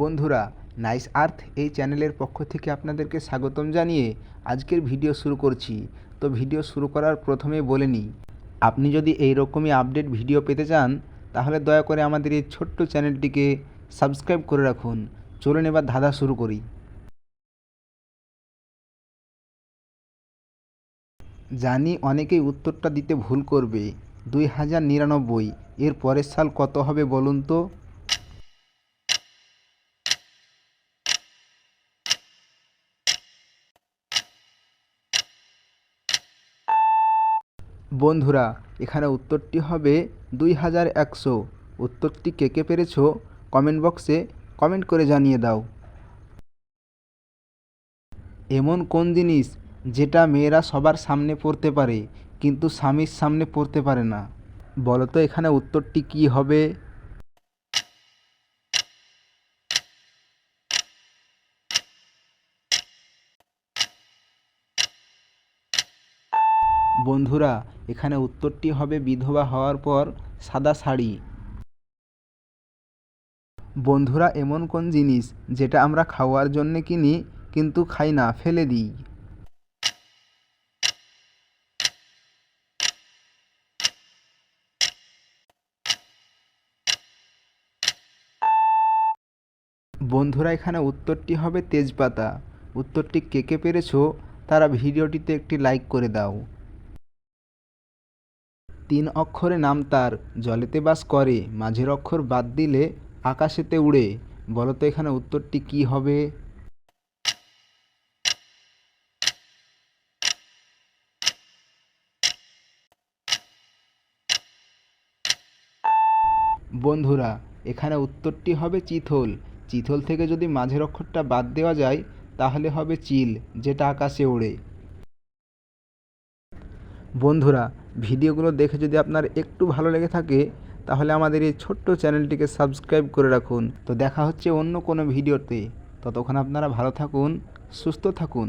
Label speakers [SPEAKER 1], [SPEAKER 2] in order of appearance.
[SPEAKER 1] বন্ধুরা নাইস আর্থ এই চ্যানেলের পক্ষ থেকে আপনাদেরকে স্বাগতম জানিয়ে আজকের ভিডিও শুরু করছি। তো ভিডিও শুরু করার প্রথমে বলে নিই, আপনি যদি এই রকমই আপডেট ভিডিও পেতে চান, তাহলে দয়া করে আমাদের এই ছোট্ট চ্যানেলটিকে সাবস্ক্রাইব করে রাখুন। চলুন এবার ধাঁধা শুরু করি। জানি অনেকেই উত্তরটা দিতে ভুল করবে। দুই হাজার নিরানব্বই, এর পরের সাল কত হবে বলুন তো? বন্ধুরা, এখানে উত্তরটি হবে দুই হাজার একশো। উত্তরটি কে কে পেরেছ কমেন্ট বক্সে কমেন্ট করে জানিয়ে দাও। এমন কোন জিনিস যেটা মেয়েরা সবার সামনে পড়তে পারে, কিন্তু স্বামীর সামনে পড়তে পারে না? বলো তো এখানে উত্তরটি কি হবে? বন্ধুরা, এখানে উত্তরটি হবে বিধবা হওয়ার পর সাদা শাড়ি। বন্ধুরা, এমন কোন জিনিস যেটা আমরা খাওয়ার জন্যে কিনি কিন্তু খাই না, ফেলে দিই। বন্ধুরা, এখানে উত্তরটি হবে তেজপাতা। উত্তরটি কে কে পেরেছ, তারা ভিডিওটিতে একটি লাইক করে দাও। তিন অক্ষরে নাম তার, জলেতে বাস করে, মাঝের অক্ষর বাদ দিলে আকাশেতে উড়ে। বলো তো এখানে উত্তরটি কি হবে? বন্ধুরা, এখানে উত্তরটি হবে চিথল। চিথল থেকে যদি মাঝের অক্ষরটা বাদ দেওয়া যায়, তাহলে হবে চিল, যেটা আকাশে ওড়ে। বন্ধুরা ভিডিওগুলো দেখে যদি আপনার একটু ভালো লেগে থাকে, তাহলে আমাদের এই ছোট্ট চ্যানেলটিকে সাবস্ক্রাইব করে রাখুন। তো দেখা হচ্ছে অন্য কোনো ভিডিওতে। ততক্ষণ আপনারা ভালো থাকুন, সুস্থ থাকুন।